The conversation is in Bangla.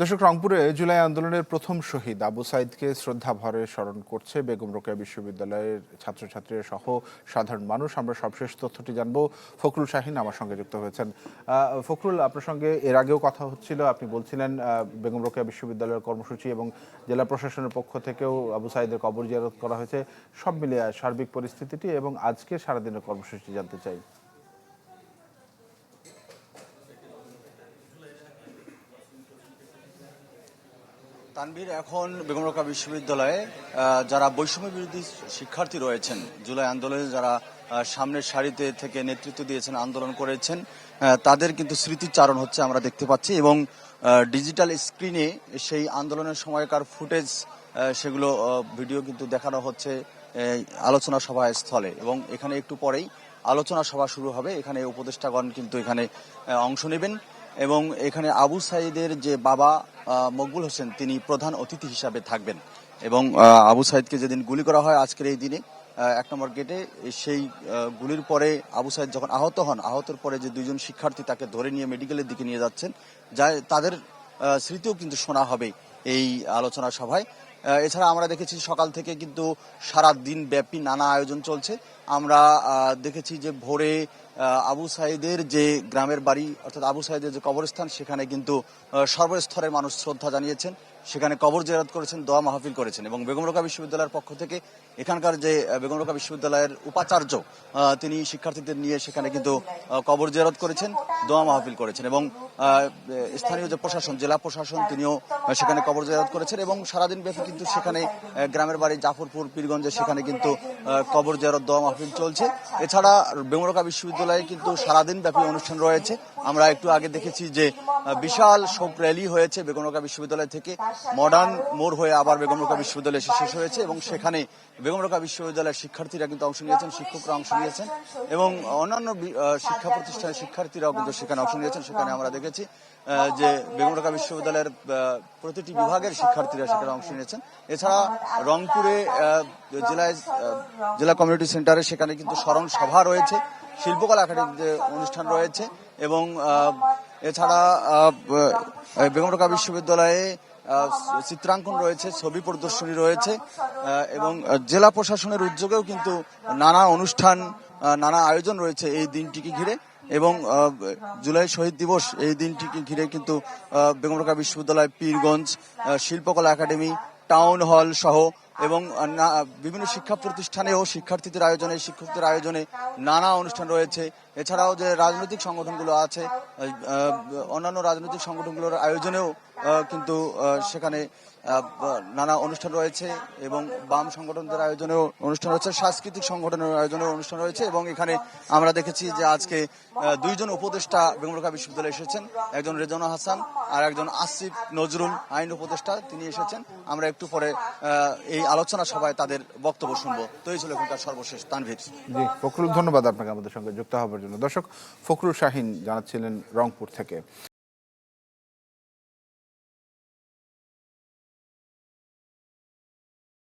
দর্শক, রংপুরে জুলাই আন্দোলনের প্রথম শহীদ। আবু সাইদকে শ্রদ্ধা ভরে স্মরণ করছে বেগম রোকেয়া বিশ্ববিদ্যালয়ের ছাত্রছাত্রীরা সহ সাধারণ মানুষ। আমরা সবশেষ তথ্যটি জানব। ফখরুল শাহিন আমার সঙ্গে যুক্ত হয়েছেন। ফখরুল, আপনার সঙ্গে এর আগেও কথা হচ্ছিল। আপনি বলছিলেন বেগম রোকেয়া বিশ্ববিদ্যালয়ের কর্মসূচি এবং জেলা প্রশাসনের পক্ষ থেকেও আবু সাইদের কবর জিয়ারত করা হয়েছে। সব মিলিয়ে সার্বিক পরিস্থিতিটি এবং আজকে সারাদিনের কর্মসূচি জানতে চাই। তানভীর, এখন বেগম বিশ্ববিদ্যালয়ে যারা বৈষম্য বিরোধী শিক্ষার্থী রয়েছেন, জুলাই আন্দোলনে যারা সামনের সারিতে থেকে নেতৃত্ব দিয়েছেন, আন্দোলন করেছেন তাদের কিন্তু স্মৃতিচারণ হচ্ছে আমরা দেখতে পাচ্ছি এবং ডিজিটাল স্ক্রিনে সেই আন্দোলনের সময়কার ফুটেজ সেগুলো ভিডিও কিন্তু দেখানো হচ্ছে আলোচনা সভা স্থলে এবং এখানে একটু পরেই আলোচনা সভা শুরু হবে। এখানে উপদেষ্টাগণ কিন্তু এখানে অংশ নেবেন এবং এখানে আবু সাইদের যে বাবা মকবুল হোসেন তিনি প্রধান অতিথি হিসাবে থাকবেন। এবং আবু সাইদকে যেদিন গুলি করা হয় আজকের এই দিনে এক নম্বর গেটে, সেই গুলির পরে আবু সাইদ যখন আহত হন, আহতের পরে যে দুইজন শিক্ষার্থী তাকে ধরে নিয়ে মেডিকেলের দিকে নিয়ে যাচ্ছেন, যা, তাদের স্মৃতিও কিন্তু শোনা হবে এই আলোচনা সভায়। এছাড়া আমরা দেখেছি সকাল থেকে কিন্তু সারা দিন ব্যাপী নানা আয়োজন চলছে। আমরা দেখেছি যে ভোরে আবু সাইদের যে গ্রামের বাড়ি, অর্থাৎ আবু সাইদের যে কবরস্থান, সেখানে কিন্তু সর্বস্তরের মানুষ শ্রদ্ধা জানিয়েছেন। সেখানে কবর জেরাত করেছেন, দোয়া মাহফিল করেছেন এবং বেগম রোকা বিশ্ববিদ্যালয়ের পক্ষ থেকে এখানকার যে বেগম রোকা বিশ্ববিদ্যালয়ের উপাচার্য তিনি শিক্ষার্থীদের নিয়ে সেখানে কিন্তু কবর জেরাত করেছেন, দোয়া মাহফিল করেছেন এবং স্থানীয় যে প্রশাসন, জেলা প্রশাসন, তিনিও সেখানে কবর জেরাত করেছেন এবং সারাদিন ব্যাপী কিন্তু সেখানে গ্রামের বাড়ি, জাফরপুর, পীরগঞ্জে সেখানে কিন্তু কবর জেরত দোয়া মাহফিল চলছে। এছাড়া বেমরকা বিশ্ববিদ্যালয়ে কিন্তু সারাদিন ব্যাপী অনুষ্ঠান রয়েছে। আমরা একটু আগে দেখেছি যে বিশাল শোক র্যালি হয়েছে বেগমরকা বিশ্ববিদ্যালয় থেকে। মডার্ন মোড় হয়ে আবার বেগমরকা বিশ্ববিদ্যালয় এসে শেষ হয়েছে এবং সেখানে বেগমরকা বিশ্ববিদ্যালয়ের শিক্ষার্থীরা কিন্তু অংশ নিয়েছেন, শিক্ষকরা অংশ নিয়েছেন এবং অন্যান্য শিক্ষা প্রতিষ্ঠানের শিক্ষার্থীরাও কিন্তু সেখানে অংশ নিয়েছেন। সেখানে আমরা দেখেছি যে বেগমরকা বিশ্ববিদ্যালয়ের প্রতিটি বিভাগের শিক্ষার্থীরা সেখানে অংশ নিয়েছেন। এছাড়া রংপুরে জেলায় জেলা কমিউনিটি সেন্টারে সেখানে কিন্তু স্মরণ সভা রয়েছে শিল্পকলা একাডেমিতে অনুষ্ঠান রয়েছে এবং এছাড়া আহ, বেগমরকা বিশ্ববিদ্যালয়ে চিত্রাঙ্কন রয়েছে ছবি প্রদর্শনী রয়েছে এবং জেলা প্রশাসনের উদ্যোগেও কিন্তু নানা অনুষ্ঠান নানা আয়োজন রয়েছে এই দিনটিকে ঘিরে। এবং জুলাই শহীদ দিবস এই দিনটিকে ঘিরে কিন্তু বেগম রোকা বিশ্ববিদ্যালয় পীরগঞ্জ শিল্পকলা একাডেমি, টাউন হল সহ এবং বিভিন্ন শিক্ষা প্রতিষ্ঠানেও শিক্ষার্থীদের আয়োজনে, শিক্ষকদের আয়োজনে নানা অনুষ্ঠান রয়েছে। এছাড়াও যে রাজনৈতিক সংগঠনগুলো আছে অন্যান্য রাজনৈতিক সংগঠনগুলোর আয়োজনেও কিন্তু সেখানে নানা অনুষ্ঠান রয়েছে এবং বাম সংগঠনদের আয়োজনেও অনুষ্ঠান রয়েছে সাংস্কৃতিক সংগঠনের আয়োজনেও অনুষ্ঠান রয়েছে এবং এখানে আমরা দেখেছি যে আজকে দুইজন উপদেষ্টা বেগমরকা বিশ্ববিদ্যালয়ে এসেছেন, একজন রেজানা হাসান আর একজন আসিফ নজরুল আইন উপদেষ্টা তিনি এসেছেন। আমরা একটু পরে এই আলোচনা সভায় তাদের বক্তব্য শুনব। তো এই ছিল এখানকার সর্বশেষ তানভীর। জি, ফখরুল ধন্যবাদ আপনাকে আমাদের সঙ্গে যুক্ত হওয়ার জন্য। দর্শক, ফখরুল শাহিন জানাচ্ছিলেন রংপুর থেকে।